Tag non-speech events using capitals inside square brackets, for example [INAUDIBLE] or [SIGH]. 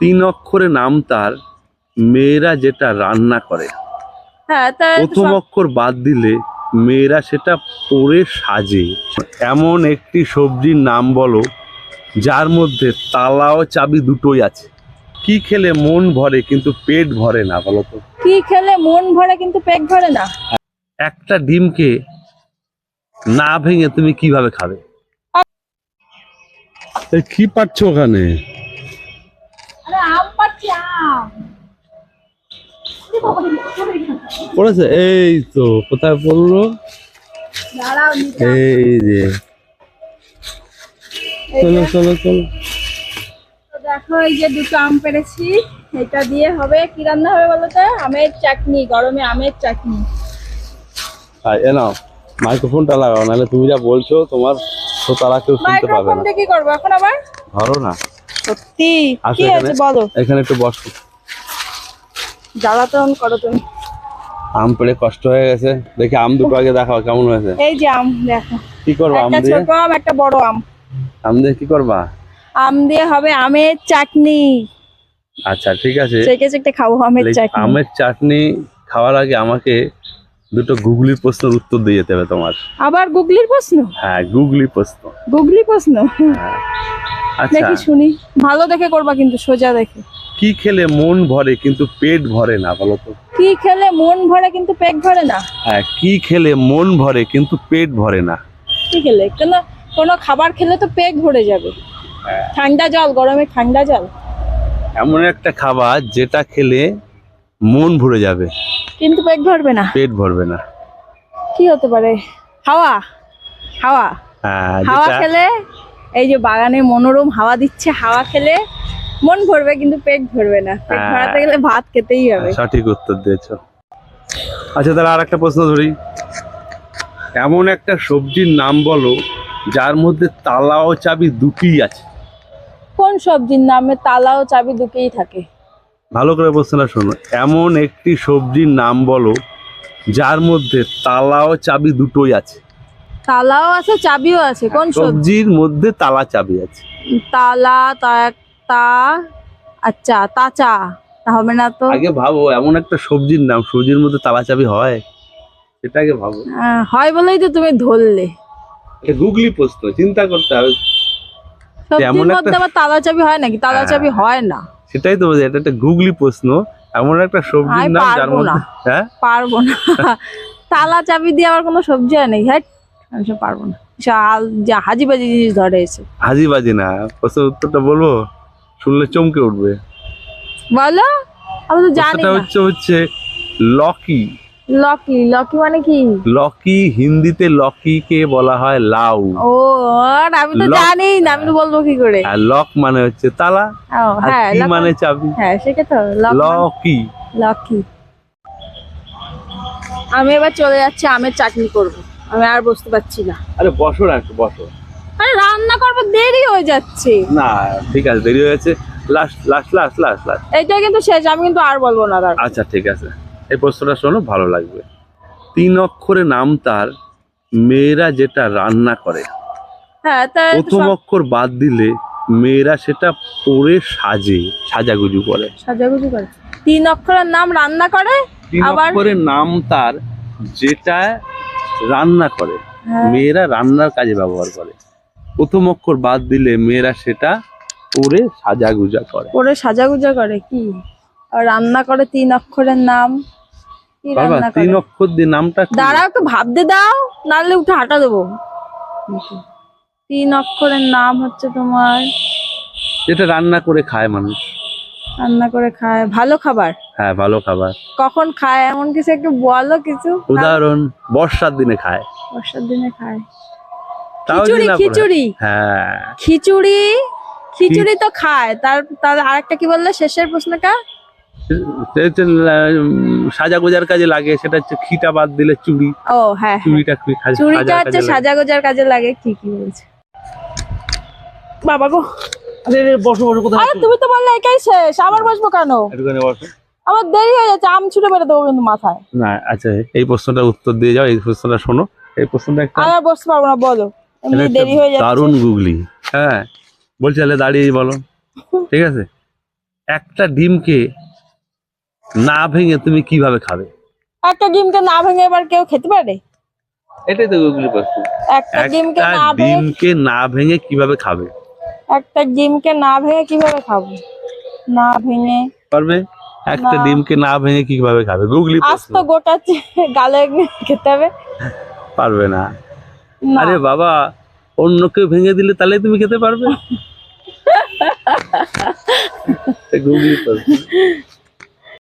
তিন অক্ষরে নাম তার মেয়েরা যেটা রান্না করে। হ্যাঁ প্রথম অক্ষর বাদ দিলে মেয়েরা সেটা পরে সাজে। এমন একটি সবজির নাম বলো যার মধ্যে তালা ও চাবি দুটোই আছে। কি খেলে মন ভরে কিন্তু পেট ভরে না বলো তো। কি খেলে মন ভরে কিন্তু পেট ভরে না। একটা ডিমকে না ভেঙে তুমি কীভাবে খাবে? কি পাচ্ছ ওখানে? আম পাচ্ছি আম পড়েছে? এই তো কোথায় পড়ল? এই যে। চলো চলো চলো। দেখো এই যে দুটো আম পেরেছি। এটা দিয়ে হবে কি রান্না হবে বলো তো? আমের চাটনি গরমে আমের চাটনি। এ নাও মাইক্রোফোনটা লাগাও নাহলে তুমি যা বলছো তোমার তো তারা কেউ শুনতে পাবে না। দিয়ে কি করব এখন আবার? ধরো না। সত্যি? কি আছে বলো? এখানে একটু বসো। জ্বালাতন করো তুমি। আম পেড়ে কষ্ট হয়ে গেছে। দেখি আম দুটো আগে দেখাও কেমন হয়েছে? এই যে আম দেখো। কি করবা আম একটা দিয়ে? ছোট আম একটা বড় আম। আম দিয়ে কি করবা? আম দিয়ে হবে আমের চাটনি। আচ্ছা ঠিক আছে। চেকে চেকে খাব আমের চাটনি। আমের চাটনি খাওয়ার আগে আমাকে দুটো গুগলির প্রশ্নের উত্তর দিয়ে যেতে হবে তোমার। আবার গুগলির প্রশ্ন? হ্যাঁ গুগলি প্রশ্ন। গুগলি প্রশ্ন? আচ্ছা দেখি শুনি। ভালো দেখে করবা কিন্তু সোজা দেখে। কি খেলে মন ভরে কিন্তু পেট ভরে না বলো তো? কি খেলে মন ভরে কিন্তু পেট ভরে না? হ্যাঁ কি খেলে মন ভরে কিন্তু পেট ভরে না। কি খেলে? কেন? কোনো খাবার খেলে তো পেট ভরে যাবে। হ্যাঁ। ঠান্ডা জল গরমে ঠান্ডা জল। এমন একটা খাবার যেটা খেলে মন ভরে যাবে। কিন্তু পেট ভরবে না। পেট ভরবে না। কি হতে পারে? হাওয়া। হাওয়া। হ্যাঁ হাওয়া খেলে এই যে বাগানে মনোরম হাওয়া দিচ্ছে হাওয়া খেলে মন ভরবে কিন্তু পেট ভরবে না। পেট হ্যাঁ। ভরাতে গেলে ভাত খেতেই হবে। সঠিক উত্তর দিয়েছ। আচ্ছা তাহলে আর একটা প্রশ্ন ধরি। এমন একটা সবজির নাম বলো যার মধ্যে তালা ও চাবি দুটিই আছে। কোন সবজির নামে তালা ও চাবি দুকেই থাকে? ভালো করে প্রশ্নটা শোনো। এমন একটি সবজির নাম বলো যার মধ্যে তালা ও চাবি দুটোই আছে। তালাও আছে চাবিও আছে। কোন সবজির মধ্যে তালা চাবি আছে। তালা তা আচ্ছা তাচা। হবে না তো? আগে ভাবো এমন একটা সবজির নাম সবজির মধ্যে তালা চাবি হয়? সেটা আগে ভাবো। হয় বলেই তো তুমি ধরলে। গুগলি প্রশ্ন চিন্তা করতে হবে। এমন সবজির একটা- মধ্যে আবার তালা চাবি হয় নাকি? তালা হ্যাঁ। চাবি হয় না। সেটাই তো এটা একটা গুগলি প্রশ্ন। এমন একটা সবজির আমি নাম যার পারব মধ্যে না। হ্যাঁ? পারব না। তালা চাবি দিয়ে আবার কোনো সবজি হয় নাকি? হ্যাঁ আমি সব পারব না। শাল যা হাজি জিনিস ধরে এসে। হাজি বাজি না প্রশ্নের উত্তরটা বলব? শুনলে চমকে উঠবে। বলো? আমি তো জানি না। হচ্ছে হচ্ছে লকি। লকি লকি মানে কি? লকি হিন্দিতে লকিকে বলা হয় লাউ। ও আর আমি তো জানি না আমি তো বলব কি করে? আর লক মানে হচ্ছে তালা। হ্যাঁ কি মানে চাবি? হ্যাঁ সেটা তো মানে- লকি। লকি। আমি এবার চলে যাচ্ছি আমের চাটনি করব। আমি আর বসতে পারছি না। আরে বসো না একটু বসো। আরে রান্না করব দেরি হয়ে যাচ্ছে। না ঠিক আছে দেরি হয়েছে last last last last last এইটা কিন্তু শেষ আমি কিন্তু আর বলব না দাঁড়া আচ্ছা ঠিক আছে। এই প্রশ্নটা শোনো ভালো লাগবে। তিন অক্ষরে নাম তার মেয়েরা যেটা রান্না করে। হ্যাঁ তা প্রথম অক্ষর বাদ দিলে মেয়েরা সেটা পরে সাজে সাজাগুজু করে। সাজাগুজি করে। তিন অক্ষরের নাম রান্না করে তিন আবার- অক্ষরের নাম তার যেটা রান্না করে। হ্যাঁ। মেয়েরা রান্নার কাজে ব্যবহার করে। প্রথম অক্ষর বাদ দিলে মেয়েরা সেটা পরে সাজাগুজা করে। পরে সাজাগুজা করে কি? আর রান্না করে তিন অক্ষরের নাম। বাবা তিন অক্ষর দিয়ে নামটা? দাঁড়াও একটু ভাবতে দাও নাহলে উঠে হাঁটা দেবো। তিন অক্ষরের নাম হচ্ছে তোমার যেটা রান্না করে খায় মানুষ। রান্না করে খায় ভালো খাবার। হ্যাঁ ভালো খাবার। কখন খায়? এমন কিছু একটু বলো কিছু? উদাহরণ বর্ষার দিনে খায়। বর্ষার দিনে খায়। খিচুড়ি খিচুড়ি? হ্যাঁ। খিচুড়ি? খিচুড়ি তো খায়। তার তার আরেকটা কি বললে? শেষের প্রশ্নটা? সাজাগোজার কাজে লাগে সেটা হচ্ছে খিটা বাদ দিলে চুড়ি। ও হ্যাঁ হ্যাঁ। চুড়িটা চুড়িটা হচ্ছে কাজে লাগে। সাজাগোজার কাজে লাগে ঠিকই বলছে। বাবা গো। আরে রে, বসো বসো কোথায় আরে তুমি তো বললে একাই শেষ। আবার বসবো কেন? একটুখানি বসো। আমার দেরি হয়ে যাচ্ছে আম ছুটে বেরো দেবো কিন্তু মাথায়। না আচ্ছা এই প্রশ্নটার উত্তর দিয়ে যাও এই প্রশ্নটা শোনো। এই প্রশ্নটা একটা আর বসতে পারব না বলো। এমনি দেরি হয়ে যাচ্ছে। দারুণ গুগলি। হ্যাঁ বলছি তাহলে দাঁড়িয়ে বলো। ঠিক আছে? একটা ডিমকে না ভেঙে তুমি কীভাবে খাবে? একটা ডিমকে না ভেঙে এবার কেউ খেতে পারে? এটাই তো গুগলি প্রশ্ন। একটা ডিমকে না ভেঙে ডিমকে না ভেঙে কীভাবে খাবে? একটা ডিমকে না ভেঙে কীভাবে খাব? না ভেঙে পারবে? একটা ডিমকে না ভেঙে কীভাবে খাবে? গুগলি আজ প্রশ্ন। তো গোটা গালে খেতে হবে। পারবে না। আরে বাবা অন্য কেউ ভেঙে দিলে তাহলে তুমি খেতে পারবে। [LAUGHS] গুগলি